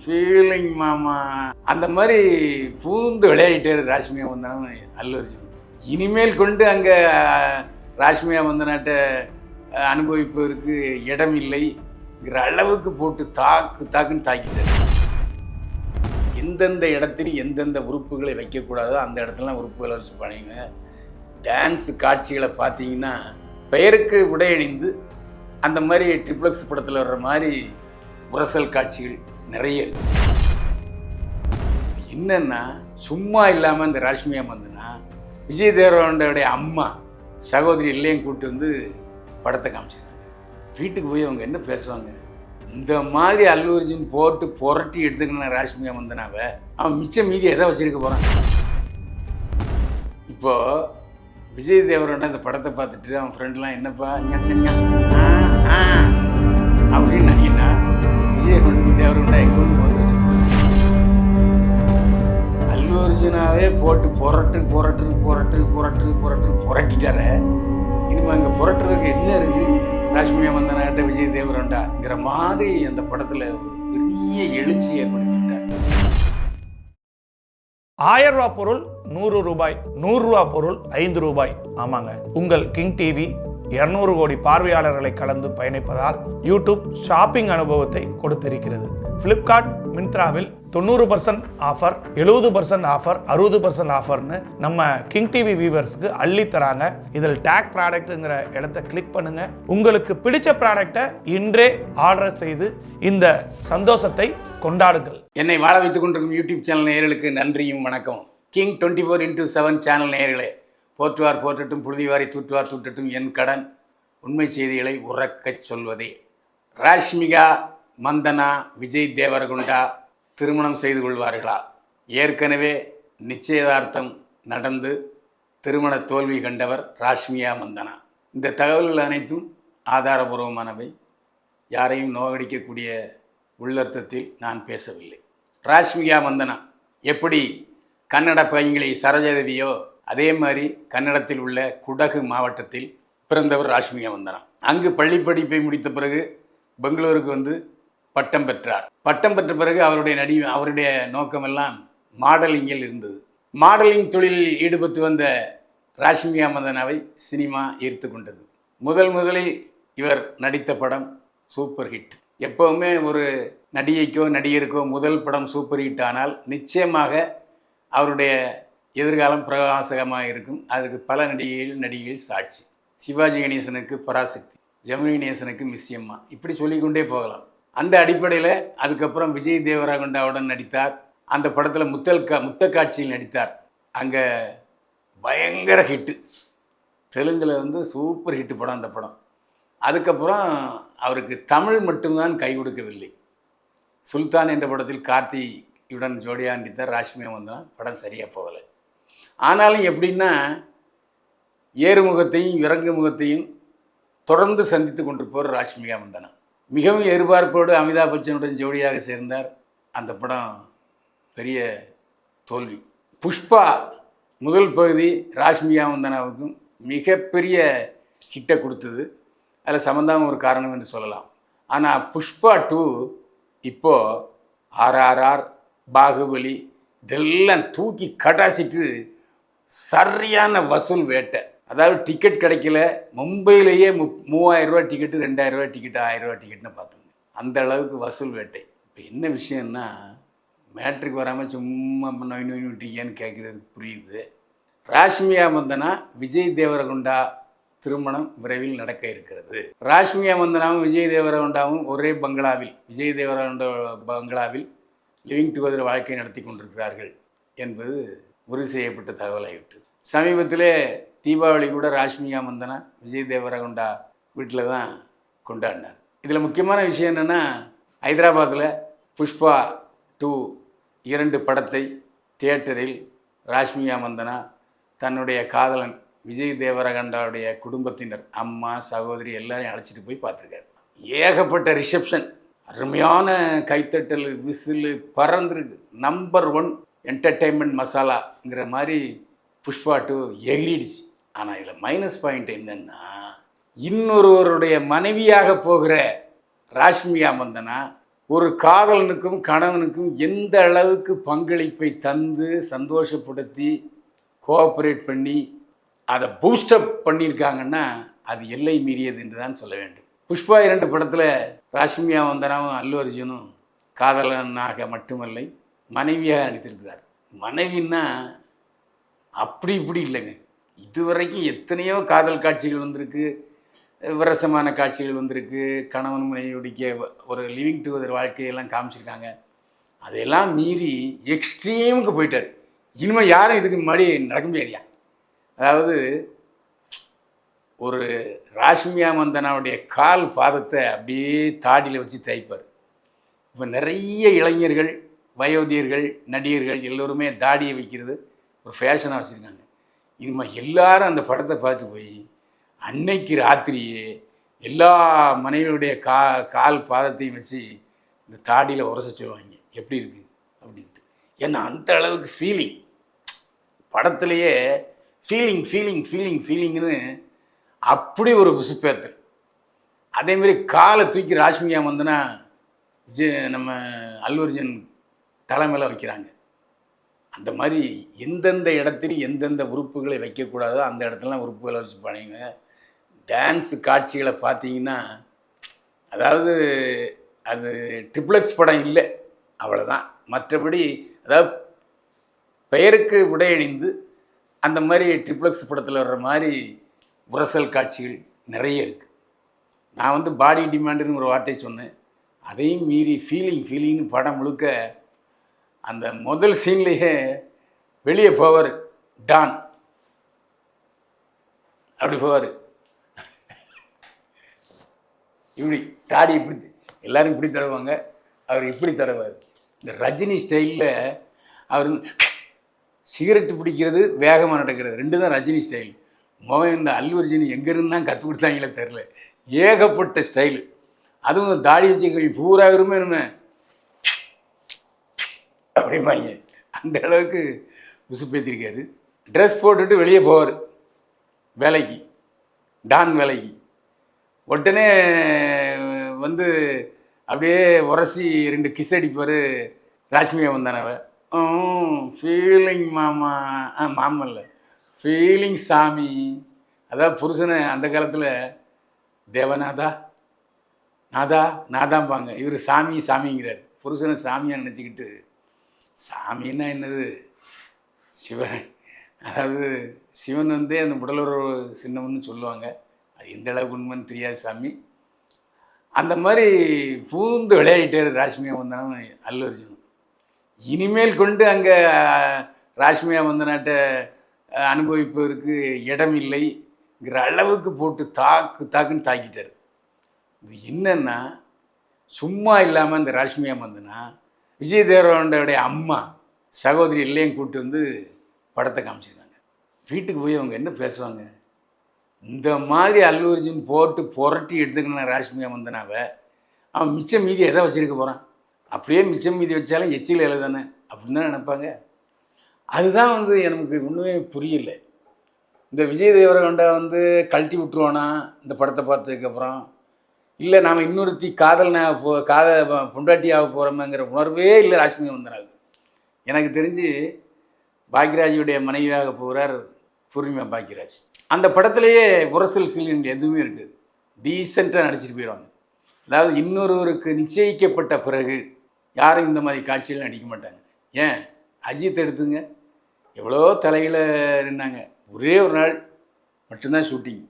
Feeling மாமா. அந்த மாதிரி பூந்து விளையாடிட்டார் ராஷ்மியா வந்தனா அல்லு அர்ஜுன் இனிமேல் கொண்டு அங்கே ராஷ்மியா வந்தனாட்ட அனுபவிப்பதற்கு இடம் இல்லைங்கிற அளவுக்கு போட்டு தாக்கு தாக்குன்னு தாக்கிட்டார். எந்தெந்த இடத்தில் எந்தெந்த உறுப்புகளை வைக்கக்கூடாதோ அந்த இடத்துலலாம் உறுப்புகளை வச்சு பண்ணிங்க டான்ஸ் காட்சிகளை பார்த்தீங்கன்னா பெயருக்கு உடையணிந்து அந்த மாதிரி ட்ரிப்ளக்ஸ் படத்தில் வர்ற மாதிரி உரசல் காட்சிகள் நிறைய இருக்கு. என்னன்னா சும்மா இல்லாமல் இந்த ராஷ்மியா மந்தனா விஜய் தேவரகொண்டோடைய அம்மா சகோதரி இல்லையும் கூப்பிட்டு வந்து படத்தை காமிச்சிருக்காங்க. வீட்டுக்கு போய் அவங்க என்ன பேசுவாங்க? இந்த மாதிரி அல்லு அர்ஜுன் போட்டு புரட்டி எடுத்துக்கணும் ராஷ்மியா மந்தனாவை அவன் மிச்சம் மீதி எதை வச்சிருக்க போகிறான் இப்போ விஜய் தேவரோட இந்த படத்தை பார்த்துட்டு அவன் ஃப்ரெண்ட்லாம் என்னப்பா? அப்படின்னு கொண்டு தேவரகொண்டா எங்க கொண்டு வந்து அல்லு அர்ஜுனாவே போட்டு புரட்டு புரட்டு புரட்டு புரட்டு புரட்டு புரட்டிட்டார. இனிமே அங்கே புரட்டுறதுக்கு என்ன இருக்கு? ராஷ்மியா மந்தனாட்ட விஜய் தேவரண்டாங்கிற மாதிரி அந்த படத்துல ஒரு பெரிய எழுச்சி ஏற்படுத்திட்டார். ஆயிரம் ரூபாய் பொருள் நூறு ரூபாய் நூறு ரூபாய் பொருள் ஐந்து ரூபாய். ஆமாங்க. உங்கள் கிங் டிவி 200 கோடி பார்வையாளர்களை கலந்து பயணிப்பதால் யூடியூப் ஷாப்பிங் அனுபவத்தை கொடுத்திருக்கிறது. ஃப்ளிப்கார்ட் மின்த்ராவில் தொண்ணூறு பர்சன்ட் ஆஃபர் எழுபது பர்சன்ட் ஆஃபர் அறுபது பர்சன்ட் ஆஃபர்னு நம்ம கிங் டிவி வியூவர்ஸ்க்கு அள்ளி தராங்க இதில் டேக் ப்ராடக்ட்டுங்கிற இடத்த கிளிக் பண்ணுங்க. உங்களுக்கு பிடிச்ச ப்ராடக்டை இன்றே ஆர்டர் செய்து இந்த சந்தோஷத்தை கொண்டாடுங்கள். என்னை வாழ வைத்துக் கொண்டிருக்கும் யூடியூப் சேனல் நேயர்களுக்கு நன்றியும் வணக்கம். King twenty four into seven channel நேயர்களே போற்றுவார் போற்றட்டும் புழுதிவாரி தூற்றுவார் தூற்றட்டும் என் கடன். உண்மை செய்திகளை உறக்கச் சொல்வதே. ராஷ்மிகா மந்தனா விஜய் தேவரகுண்டா திருமணம் செய்து கொள்வார்களா? ஏற்கனவே நிச்சயதார்த்தம் நடந்து திருமண தோல்வி கண்டவர் ராஷ்மியா மந்தனா. இந்த தகவல்கள் அனைத்தும் ஆதாரபூர்வமானவை. யாரையும் நோகடிக்கக்கூடிய உள்ளர்த்தத்தில் நான் பேசவில்லை. ராஷ்மிகா மந்தனா எப்படி கன்னட பையங்களை சரோஜாதேவியோ அதே மாதிரி கன்னடத்தில் உள்ள குடகு மாவட்டத்தில் பிறந்தவர் ராஷ்மிகா வந்தனா அங்கு பள்ளி படிப்பை முடித்த பிறகு பெங்களூருக்கு வந்து பட்டம் பெற்றார். பட்டம் பெற்ற பிறகு அவருடைய நடி அவருடைய நோக்கமெல்லாம் மாடலிங்கில் இருந்தது. மாடலிங் தொழிலில் ஈடுபட்டு வந்த ராஷ்மிகா மந்தனாவை சினிமா ஈர்த்து கொண்டது. முதல் முதலில் இவர் நடித்த படம் சூப்பர் ஹிட். எப்போவுமே ஒரு நடிகைக்கோ நடிகருக்கோ முதல் படம் சூப்பர் ஹிட் ஆனால் நிச்சயமாக அவருடைய எதிர்காலம் பிரகாசகமாக இருக்கும் அதற்கு பல நடிகைகள் நடிகைகள் சாட்சி. சிவாஜி கணேசனுக்கு பராசக்தி ஜெமினி கணேசனுக்கு மிஸ்யம்மா. இப்படி சொல்லிக்கொண்டே போகலாம். அந்த அடிப்படையில் அதுக்கப்புறம் விஜய் தேவராகண்டாவுடன் நடித்தார். அந்த படத்தில் முத்தல் கா முத்த காட்சியில் நடித்தார். அங்கே பயங்கர ஹிட்டு. தெலுங்கில் வந்து சூப்பர் ஹிட்டு படம் அந்த படம். அதுக்கப்புறம் அவருக்கு தமிழ் மட்டும்தான் கை கொடுக்கவில்லை. சுல்தான் என்ற படத்தில் கார்த்தியுடன் ஜோடியாக நடித்தார். ராஷ்மியா வந்தான் படம் சரியாக போகலை. ஆனாலும் எப்படின்னா ஏறுமுகத்தையும் இறங்கு முகத்தையும் தொடர்ந்து சந்தித்து கொண்டிருப்பவர் ராஷ்மிகா மந்தனா மிகவும் எதிர்பார்ப்போடு அமிதாப் பச்சனுடன் ஜோடியாக சேர்ந்தார். அந்த படம் பெரிய தோல்வி. புஷ்பா முதல் பகுதி ராஷ்மிகா மந்தனாவுக்கும் மிகப்பெரிய ஹிட்டை கொடுத்தது. அதில் சம்மந்தாவும் ஒரு காரணம் என்று சொல்லலாம். ஆனால் புஷ்பா டூ இப்போது ஆர்ஆர்ஆர் பாகுபலி இதெல்லாம் தூக்கி கடாசிட்டு சரியான வசூல் வேட்டை. அதாவது டிக்கெட் கிடைக்கல மும்பையிலேயே மு மூவாயிரம் ரூபா டிக்கெட்டு ரெண்டாயிரம் ரூபா டிக்கெட்டு ஆயிரம் ரூபா டிக்கெட்னு பார்த்துங்க அந்த அளவுக்கு வசூல் வேட்டை. இப்போ என்ன விஷயம்னா மேட்ரிக் வராமல் சும்மா நோய் நோய் விட்டீங்கன்னு கேட்குறதுக்கு புரியுது. ராஷ்மியா மந்தனா விஜய் தேவரகுண்டா திருமணம் விரைவில் நடக்க இருக்கிறது. ராஷ்மியா மந்தனாவும் விஜய் தேவரகுண்டாவும் ஒரே பங்களாவில் விஜய் தேவரகுண்டா பங்களாவில் லிவிங் டுகெதர் வாழ்க்கை நடத்தி கொண்டிருக்கிறார்கள் என்பது உறுதி செய்யப்பட்ட தகவலாகிவிட்டது சமீபத்திலே தீபாவளி கூட ராஷ்மிகா மந்தனா விஜய் தேவரகுண்டா வீட்டில் தான் கொண்டாடினார். இதில் முக்கியமான விஷயம் என்னென்னா ஹைதராபாத்தில் புஷ்பா டூ இரண்டு படத்தை தியேட்டரில் ராஷ்மிகா மந்தனா தன்னுடைய காதலன் விஜய் தேவரகண்டாவுடைய குடும்பத்தினர் அம்மா சகோதரி எல்லாரையும் அழைச்சிட்டு போய் பார்த்துருக்காரு. ஏகப்பட்ட ரிசப்ஷன் அருமையான கைத்தட்டல் விசில் பறந்துருக்கு. நம்பர் ஒன் என்டர்டெயின்மெண்ட் மசாலாங்கிற மாதிரி புஷ்பா டூ எகிரிடுச்சு. ஆனால் இதில் மைனஸ் பாயிண்ட் என்னன்னா இன்னொருவருடைய மனைவியாக போகிற ராஷ்மியா மந்தனா ஒரு காதலனுக்கும் கணவனுக்கும் எந்த அளவுக்கு பங்களிப்பை தந்து சந்தோஷப்படுத்தி கோஆப்ரேட் பண்ணி அதை பூஸ்டப் பண்ணியிருக்காங்கன்னா அது எல்லை மீறியது என்று தான் சொல்ல வேண்டும். புஷ்பா இரண்டு படத்தில் ராஷ்மியா வந்தனாவும் அல்லு அர்ஜுனும் காதலனாக மட்டுமல்லை மனைவியாக நடித்திருக்கிறார். மனைவின்னா அப்படி இப்படி இல்லைங்க. இதுவரைக்கும் எத்தனையோ காதல் காட்சிகள் வந்திருக்கு. விரசமான காட்சிகள் வந்திருக்கு. கணவன் மனைவியுடைய ஒரு லிவிங் டுகெதர் வாழ்க்கையெல்லாம் காமிச்சிருக்காங்க. அதையெல்லாம் மீறி எக்ஸ்ட்ரீமுக்கு போயிட்டார். இனிமேல் யாரும் இதுக்கு முன்னாடி நடக்க முடியாதியா? அதாவது ஒரு ராஷ்மியா மந்தனாவுடைய கால் பாதத்தை அப்படியே தாடியில் வச்சு தைப்பார் இப்போ நிறைய இளைஞர்கள் வயோதியர்கள் நடிகர்கள் எல்லோருமே தாடியை வைக்கிறது ஒரு ஃபேஷனாக வச்சுருக்காங்க. இனிமேல் எல்லாரும் அந்த படத்தை பார்த்து போய் அன்னைக்கு ராத்திரியே எல்லா மனைவியுடைய கா கால் பாதத்தையும் வச்சு இந்த தாடியில் உரச சொல்லுவாங்க. எப்படி இருக்குது அப்படின்ட்டு. ஏன்னா அந்த அளவுக்கு ஃபீலிங் படத்துலையே ஃபீலிங் ஃபீலிங் ஃபீலிங் ஃபீலிங்னு அப்படி ஒரு விசுப்பேத்தல் அதேமாரி காலை தூக்கி ராஷ்மியா வந்தனா ஜி நம்ம அல்லுர்ஜன் தலைமையில் வைக்கிறாங்க. அந்த மாதிரி எந்தெந்த இடத்தில் எந்தெந்த உறுப்புகளை வைக்கக்கூடாதோ அந்த இடத்துலலாம் உறுப்புகளை வச்சு பண்ணிங்க டான்ஸ் காட்சிகளை பார்த்தீங்கன்னா அதாவது அது ட்ரிப்ளெக்ஸ் படம் இல்லை அவ்வளோதான் மற்றபடி அதாவது பெயருக்கு உடையணிந்து அந்த மாதிரி ட்ரிப்ளெக்ஸ் படத்தில் வர்ற மாதிரி உரசல் காட்சிகள் நிறைய இருக்குது நான் வந்து பாடி டிமாண்டுன்னு ஒரு வார்த்தை சொன்னேன். அதையும் மீறி ஃபீலிங் ஃபீலிங்னு படம் முழுக்க அந்த முதல் சீன்லேயே வெளியே போவார் டான். அப்படி போவார். இப்படி தாடி இப்படி எல்லாரும் இப்படி தடவாங்க அவர் இப்படி தடவார் இந்த ரஜினி ஸ்டைலில் அவர் சிகரெட் சிகரெட்டு பிடிக்கிறது வேகமாக நடக்கிறது. ரெண்டு தான் ரஜினி ஸ்டைல். மோகன் இந்த அல்லுர்ஜினி எங்கேருந்து தான் கற்றுக் கொடுத்தாங்களே தெரில ஏகப்பட்ட ஸ்டைலு. அதுவும் தாடி வச்சு பூரா விரும்ப அப்படிம்பாங்க. அந்த அளவுக்கு உசுப்பேத்திருக்காரு ட்ரெஸ் போட்டுட்டு வெளியே போவார். வேலைக்கு. டான் வேலைக்கு. உடனே வந்து அப்படியே உரசி ரெண்டு கிஸ் அடிப்பார். ராஷ்மியா வந்தானவ ஃபீலிங் மாமா. ஆ மாமா இல்லை. ஃபீலிங் சாமி. அதான் புருஷனை அந்த காலத்தில் தேவநாதா நாதா நாதாம்பாங்க. இவர் சாமி சாமிங்கிறார். புருஷனை சாமியாக நினச்சிக்கிட்டு சாமின்னா என்னது? சிவன் அதாவது சிவன் வந்து அந்த உடலுறவு சின்னம்னு சொல்லுவாங்க. அது எந்த அளவுக்கு உண்மைன்னு தெரியாது சாமி. அந்த மாதிரி பூந்து விளையாடிட்டார் ராஷ்மியா வந்தனம் அல்லு அர்ஜுன் இனிமேல் கொண்டு அங்கே ராஷ்மியா வந்தனாட்ட அனுபவிப்பதற்கு இடம் இல்லைங்கிற அளவுக்கு போட்டு தாக்கு தாக்குன்னு தாக்கிட்டார். இது என்னன்னா சும்மா இல்லாமல் அந்த ராஷ்மியா வந்தனா விஜய் தேவரகொண்டோடைய அம்மா சகோதரி எல்லையும் கூப்பிட்டு வந்து படத்தை காமிச்சிருக்காங்க. வீட்டுக்கு போய் அவங்க என்ன பேசுவாங்க? இந்த மாதிரி அல்லு அர்ஜுன் போட்டு புரட்டி எடுத்துக்கின ராஷ்மியா வந்தனாவை அவன் மிச்சம் மீதி எதை வச்சிருக்க போகிறான் அப்படியே மிச்சம் மீதி வச்சாலும் எச்சில் இலை தானே அப்படின்னு தான் நினைப்பாங்க. அதுதான் வந்து எனக்கு ஒன்றுமே புரியல. இந்த விஜய் தேவரகண்டா வந்து கழட்டி விட்டுருவானா இந்த படத்தை பார்த்ததுக்கப்புறம்? இல்லை நாம் இன்னொருத்தி காதல் போ காத பொண்டாட்டி ஆக போகிறோமேங்கிற உணர்வே இல்லை ராஷ்மி வந்தனாவுக்கு எனக்கு தெரிஞ்சு பாக்யராஜுடைய மனைவியாக போகிறார் பூர்ணிமா பாக்யராஜ். அந்த படத்திலேயே உரசல் சீலின் எதுவுமே இருக்குது. டீசெண்டாக நடிச்சிட்டு போயிடுவாங்க அதாவது இன்னொருவருக்கு நிச்சயிக்கப்பட்ட பிறகு யாரும் இந்த மாதிரி காட்சிகள் நடிக்க மாட்டாங்க. ஏன்? அஜித் எடுத்துங்க. எவ்வளோ தலையில் நின்னாங்க. ஒரே ஒரு நாள் மட்டும்தான் ஷூட்டிங்.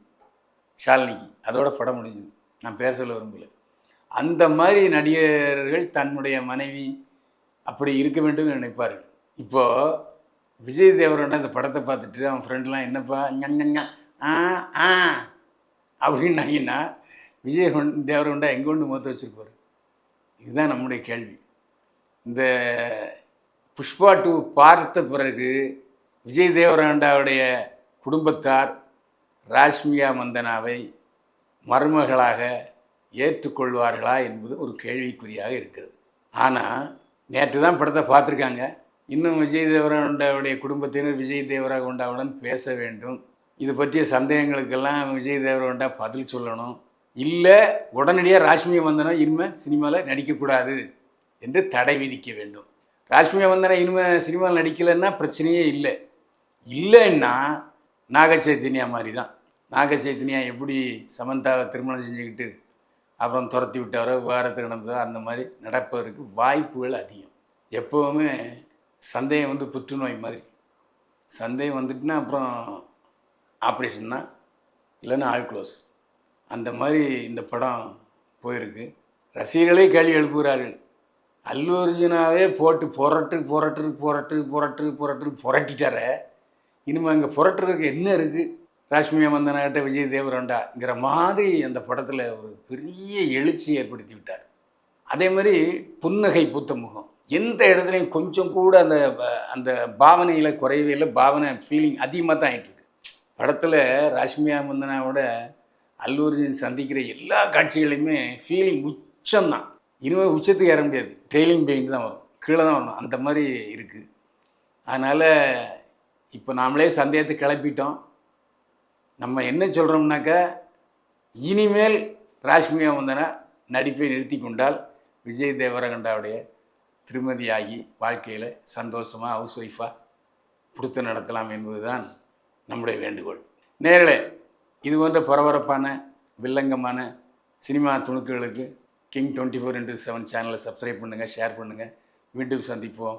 ஷாலினிக்கு. அதோட படம் முடிஞ்சுது. நான் பேர் சொல்ல விரும்பல. அந்த மாதிரி நடிகர்கள் தன்னுடைய மனைவி அப்படி இருக்க வேண்டும் நினைப்பார்கள். இப்போது விஜய் தேவரோட இந்த படத்தை பார்த்துட்டு அவன் ஃப்ரெண்ட்லாம் என்னப்பா ஞங்க ஆ ஆ அப்படின்னாங்கன்னா விஜய் தேவரண்டா எங்கே கொண்டு முகத்தை வச்சுருப்பார்? இதுதான் நம்முடைய கேள்வி. இந்த புஷ்பா டூ பார்த்த பிறகு விஜய் தேவரண்டாவுடைய குடும்பத்தார் ராஷ்மியா மந்தனாவை மருமகளாக ஏற்றுக்கொள்வார்களா என்பது ஒரு கேள்விக்குறியாக இருக்கிறது. ஆனால் நேற்று தான் படத்தை பார்த்துருக்காங்க. இன்னும் விஜய் தேவரகொண்டாவுடைய குடும்பத்தினர் விஜய் தேவரகொண்டாவுடன் பேச வேண்டும். இது பற்றிய சந்தேகங்களுக்கெல்லாம் விஜய் தேவரகொண்டா பதில் சொல்லணும். இல்லை உடனடியாக ராஷ்மிய வந்தனா இனிமேல் சினிமாவில் நடிக்கக்கூடாது என்று தடை விதிக்க வேண்டும். ராஷ்மிய வந்தனா இனிமேல் சினிமாவில் நடிக்கலைன்னா பிரச்சனையே இல்லை. இல்லைன்னா நாக சைத்தன்யா மாதிரி தான் நாக சைத்தன்யா எப்படி சமந்தாவை திருமணம் செஞ்சுக்கிட்டு அப்புறம் துரத்தி விட்டவரோ விவகாரத்துக்கு நடந்ததோ அந்த மாதிரி நடப்பதற்கு வாய்ப்புகள் அதிகம். எப்போவுமே சந்தேகம் வந்து புற்றுநோய் மாதிரி. சந்தேகம் வந்துட்டுனா அப்புறம் ஆப்ரேஷன் தான் இல்லைன்னா ஆல் க்ளோஸ் அந்த மாதிரி இந்த படம் போயிருக்கு. ரசிகர்களே கேள்வி எழுப்புகிறார்கள். அல்லு அர்ஜுனாவே போட்டு புரட்டு புரட்டு புரட்டு புரட்டு புரட்டு புரட்டிட்டார. இனிமேல் அங்கே புரட்டுறதுக்கு என்ன இருக்குது ராஷ்மியா மந்தனாட்ட விஜய் தேவரண்டாங்கிற மாதிரி அந்த படத்தில் ஒரு பெரிய எழுச்சி ஏற்படுத்தி விட்டார். அதே மாதிரி புன்னகை பூத்த முகம். எந்த இடத்துலையும் கொஞ்சம் கூட அந்த அந்த பாவனையில் குறையவே இல்லை. பாவனை ஃபீலிங் அதிகமாக தான் ஆகிட்டு இருக்குது படத்தில் ராஷ்மியா மந்தனாவோட அல்லு சந்திக்கிற எல்லா காட்சிகளையுமே ஃபீலிங் உச்சம்தான் இனிமேல் உச்சத்துக்கு ஏற முடியாது. ட்ரெயிலிங் பெயிண்ட் தான் வரும். கீழே தான் வரணும். அந்த மாதிரி இருக்குது அதனால் இப்போ நாமளே சந்தேகத்தை கிளப்பிட்டோம் நம்ம என்ன சொல்கிறோம்னாக்கா இனிமேல் ராஷ்மிகா வந்தனா நடிப்பை நிறுத்தி கொண்டால் விஜய் தேவரகண்டாவுடைய திருமதியாகி வாழ்க்கையில் சந்தோஷமாக ஹவுஸ் ஒய்ஃபாக கொடுத்து நடத்தலாம் என்பதுதான் நம்முடைய வேண்டுகோள். நேரில் இது போன்ற பரபரப்பான வில்லங்கமான cinema துணுக்குகளுக்கு king twenty four into seven சேனலை சப்ஸ்கிரைப் பண்ணுங்கள் ஷேர் பண்ணுங்கள் மீண்டும் சந்திப்போம்.